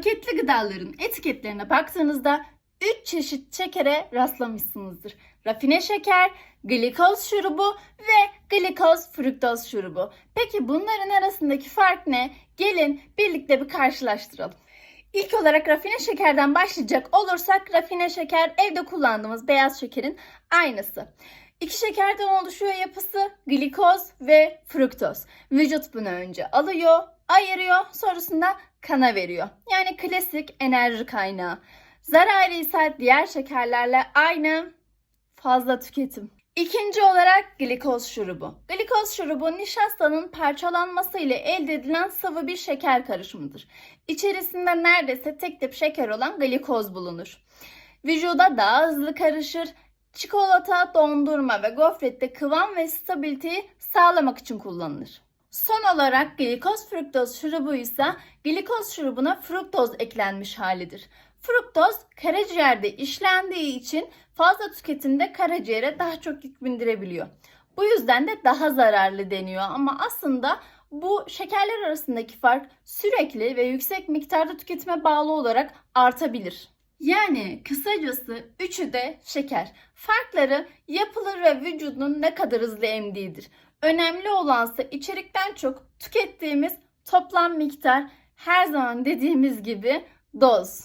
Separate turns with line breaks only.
Paketli gıdaların etiketlerine baktığınızda 3 çeşit şekere rastlamışsınızdır. Rafine şeker, glikoz şurubu ve glikoz fruktoz şurubu. Peki bunların arasındaki fark ne? Gelin birlikte bir karşılaştıralım. İlk olarak rafine şekerden başlayacak olursak rafine şeker evde kullandığımız beyaz şekerin aynısı. İki şekerden oluşuyor yapısı glikoz ve fruktoz. Vücut bunu önce alıyor, ayırıyor, sonrasında kana veriyor. Yani klasik enerji kaynağı. Zararı ise diğer şekerlerle aynı fazla tüketim. İkinci olarak glikoz şurubu. Glikoz şurubu nişastanın parçalanması ile elde edilen sıvı bir şeker karışımıdır. İçerisinde neredeyse tek tip şeker olan glikoz bulunur. Vücuda daha hızlı karışır. Çikolata, dondurma ve gofrette kıvam ve stabiliteyi sağlamak için kullanılır. Son olarak glikoz fruktoz şurubu ise glikoz şurubuna fruktoz eklenmiş halidir. Fruktoz karaciğerde işlendiği için fazla tüketimde karaciğere daha çok yük bindirebiliyor. Bu yüzden de daha zararlı deniyor ama aslında bu şekerler arasındaki fark sürekli ve yüksek miktarda tüketime bağlı olarak artabilir. Yani kısacası üçü de şeker. Farkları yapılır ve vücudun ne kadar hızlı emdiğidir. Önemli olansa içerikten çok tükettiğimiz toplam miktar her zaman dediğimiz gibi doz.